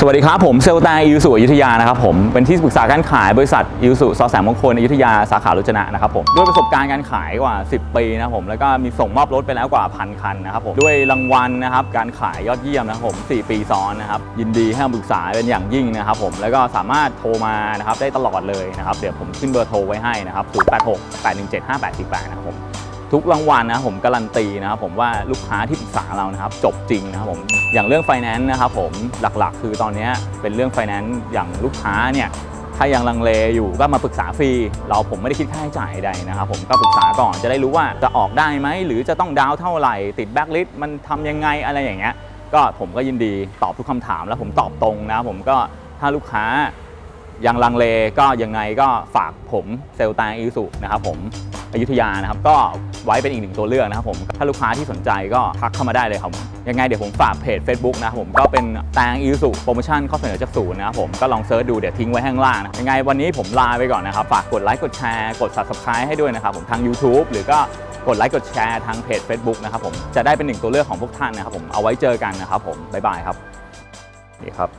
สวัสดีครับ ผมเซลตงอิวสุอยุธยานะครับผมเป็นที่ปรึกษาการขายบริษัทอิวสุซอแสงมงคลอยุธยาสาขาลุจนะนะครับผมด้วยประสบการณ์การขายกว่า 10 ปีนะครับผมแล้วก็มีส่งมอบรถไปแล้วกว่าพันคันนะครับผมด้วยรางวัลนะครับการขายยอดเยี่ยมนะครับผม4 ปีซ้อนนะครับยินดีให้คำปรึกษาเป็นอย่างยิ่งนะครับผมแล้วก็สามารถโทรมานะครับได้ตลอดเลยนะครับเดี๋ยวผมขึ้นเบอร์โทรไว้ให้นะครับ086 817 5848นะครับผม ทุกรางวัลนะผมการันตีนะครับผมว่าลูกค้าที่ปรึกษาเรานะครับจบจริงนะครับผมอย่างเรื่องไฟแนนซ์นะครับผมหลักๆ คือตอนนี้เป็นเรื่องไฟแนนซ์อย่างลูกค้าเนี่ยถ้ายังลังเลอยู่ก็มาปรึกษาฟรี เราผมไม่ได้คิดค่าใช้จ่ายใดนะครับผมก็ปรึกษาก่อนจะได้รู้ว่าจะออกได้ไหมหรือจะต้องดาวน์เท่าไหร่ ติดแบ็กลิสต์มันทำยังไงอะไรอย่างเงี้ยก็ผมก็ยินดีตอบทุกคำถามแล้วผมตอบตรงนะครับผมก็ถ้าลูกค้ายังลังเลก็ยังไงก็ฝากผมเซลตางอิสุนะครับผมอยุธยานะครับก็ ไว้เป็นอีกหนึ่งตัวเลือกนะครับผมถ้าลูกค้าที่สนใจก็ทักเข้ามาได้เลยครับยังไงเดี๋ยวผมฝากเพจ Facebook นะครับผมก็เป็นแตงอิสุโปรโมชั่นข้อเสนอจากศูนย์นะครับผมก็ลองเซิร์ชดูเดี๋ยวทิ้งไว้ข้างล่างนะยังไงวันนี้ผมลาไปก่อนนะครับฝากกดไลค์กดแชร์กด subscribe ให้ด้วยนะครับผมทาง YouTube หรือก็กดไลค์กดแชร์ทางเพจ Facebook นะครับผมจะได้เป็นหนึ่งตัวเลือกของพวกท่านนะครับผมเอาไว้เจอกันนะครับผมบ๊ายบายครับนี่ครับ